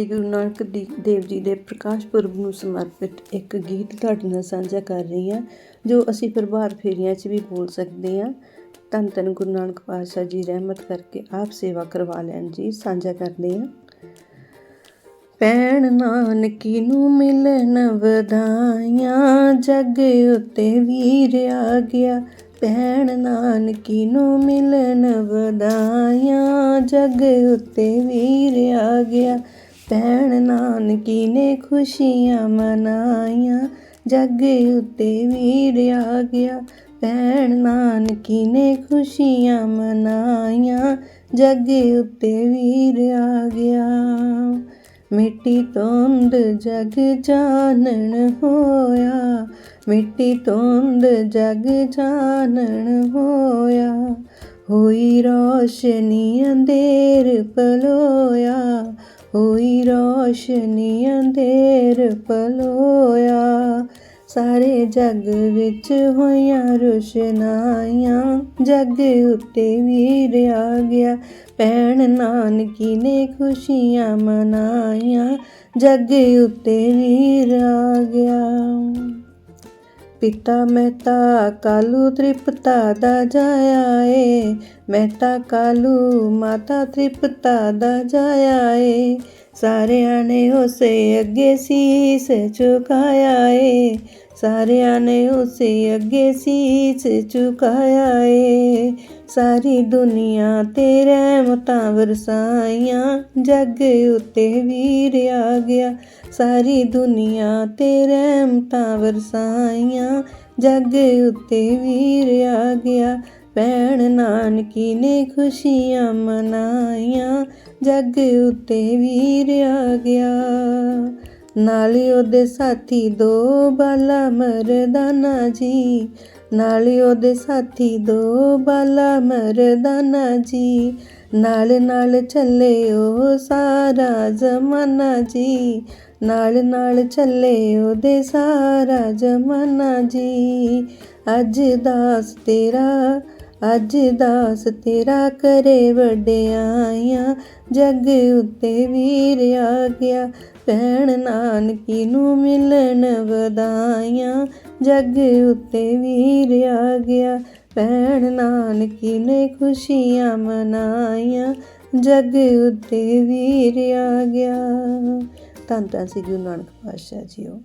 ਸ੍ਰੀ ਗੁਰੂ ਨਾਨਕ ਦੀ- ਦੇਵ ਜੀ ਦੇ ਪ੍ਰਕਾਸ਼ ਪੁਰਬ ਨੂੰ ਸਮਰਪਿਤ ਇੱਕ ਗੀਤ ਤੁਹਾਡੇ ਨਾਲ ਸਾਂਝਾ ਕਰ ਰਹੀ ਹਾਂ, ਜੋ ਅਸੀਂ ਪ੍ਰਭਾਰ ਫੇਰੀਆਂ 'ਚ ਵੀ ਬੋਲ ਸਕਦੇ ਹਾਂ। ਧੰਨ ਧੰਨ ਗੁਰੂ ਨਾਨਕ ਪਾਤਸ਼ਾਹ ਜੀ, ਰਹਿਮਤ ਕਰਕੇ ਆਪ ਸੇਵਾ ਕਰਵਾ ਲੈਣ ਜੀ, ਸਾਂਝਾ ਕਰਦੇ ਹਾਂ। ਪੈਣ ਨਾਨਕੀ ਨੂੰ ਮਿਲਣ ਵਧਾਈਆਂ, ਜਗ ਉੱਤੇ ਵੀਰ ਆ ਗਿਆ। ਪੈਣ ਨਾਨਕੀ ਨੂੰ ਮਿਲਣ ਵਧਾਈਆਂ, ਜਗ ਉੱਤੇ ਵੀਰ ਆ ਗਿਆ। ਭੈਣ ਨਾਨਕੀ ਨੇ ਖੁਸ਼ੀਆਂ ਮਨਾਈਆਂ, ਜੱਗ ਉੱਤੇ ਵੀਰ ਆ ਗਿਆ। ਭੈਣ ਨਾਨਕੀ ਨੇ ਖੁਸ਼ੀਆਂ ਮਨਾਈਆਂ, ਜੱਗ ਉੱਤੇ ਵੀਰ ਆ ਗਿਆ। ਮਿੱਟੀ ਤੋਂਦ ਜਗ ਜਾਣਨ ਹੋਇਆ, ਮਿੱਟੀ ਤੋਂਦ ਜਗ ਜਾਣਨ ਹੋਇਆ। ਹੋਈ ਰੋਸ਼ਨੀ ਅੰਧੇਰ ਪਲੋਇਆ ਹੋਈ ਰੋਸ਼ਨੀ ਅੰਧੇਰ ਪਲੋਇਆ। ਸਾਰੇ ਜੱਗ ਵਿੱਚ ਹੋਈਆਂ ਰੋਸ਼ਨਾਈਆਂ, ਜੱਗ ਉੱਤੇ ਵੀਰ ਆ ਗਿਆ। ਭੈਣ ਨਾਨਕੀ ਨੇ ਖੁਸ਼ੀਆਂ ਮਨਾਈਆਂ, ਜੱਗ ਉੱਤੇ ਵੀਰ ਆ ਗਿਆ। ਪਿਤਾ, ਮਹਿਤਾ, ਕਾਲੂ ਤ੍ਰਿਪਤਾ ਦਾ ਜਾਇਆ ਏ। ਮਹਿਤਾ, ਕਾਲੂ, ਮਾਤਾ ਤ੍ਰਿਪਤਾ ਦਾ ਜਾਇਆ ਏ। ਸਾਰਿਆਂ ਨੇ ਉਸੇ ਅੱਗੇ ਸੀਸ ਝੁਕਾਇਆ ਏ। ਸਾਰਿਆਂ ਨੇ ਉਸੇ ਅੱਗੇ ਸੀਸ ਝੁਕਾਇਆ ਏ। ਸਾਰੀ ਦੁਨੀਆ ਤੇ ਰਹਿਮਤਾਂ ਵਰਸਾਈਆਂ, ਜੱਗ ਉੱਤੇ ਵੀਰ ਆ ਗਿਆ। ਸਾਰੀ ਦੁਨੀਆ ਤੇ ਰਹਿਮਤਾਂ ਵਰਸਾਈਆਂ, ਜੱਗ ਉੱਤੇ ਵੀਰ ਆ ਗਿਆ। ਭੈਣ ਨਾਨਕੀ ਨੇ ਖੁਸ਼ੀਆਂ ਮਨਾਈਆਂ, ਜੱਗ ਉੱਤੇ ਵੀਰ ਆ ਗਿਆ। ਨਾਲੇ ਉਹਦੇ ਸਾਥੀ ਦੋ ਬਾਲਾ ਮਰਦਾਨਾ ਜੀ। ਨਾਲੇ ਉਹਦੇ ਸਾਥੀ ਦੋ ਬਾਲਾ ਮਰਦਾਨਾ ਜੀ। ਨਾਲ ਨਾਲ ਚੱਲੇ ਉਹ ਸਾਰਾ ਜ਼ਮਾਨਾ ਜੀ। ਨਾਲ ਨਾਲ ਚੱਲੇ ਉਹਦੇ ਸਾਰਾ ਜ਼ਮਾਨਾ ਜੀ। ਅੱਜ ਦਾਸ ਤੇਰਾ ਅੱਜ ਦਾਸ ਤੇਰਾ ਕਰੇ ਵਡਿਆਈਆਂ, ਜਗ ਉੱਤੇ ਵੀਰ ਆ ਗਿਆ ਭੈਣ ਨਾਨਕੀ ਨੂੰ ਮਿਲਣ ਵਧਾਈਆਂ, ਜੱਗ ਉੱਤੇ ਵੀਰ ਆ ਗਿਆ ਭੈਣ ਨਾਨਕੀ ਨੇ ਖੁਸ਼ੀਆਂ ਮਨਾਈਆਂ, ਜੱਗ ਉੱਤੇ ਵੀਰ ਆ ਗਿਆ ਧੰਨ ਧੰਨ ਸ੍ਰੀ ਗੁਰੂ ਨਾਨਕ ਪਾਤਸ਼ਾਹ ਜੀਓ।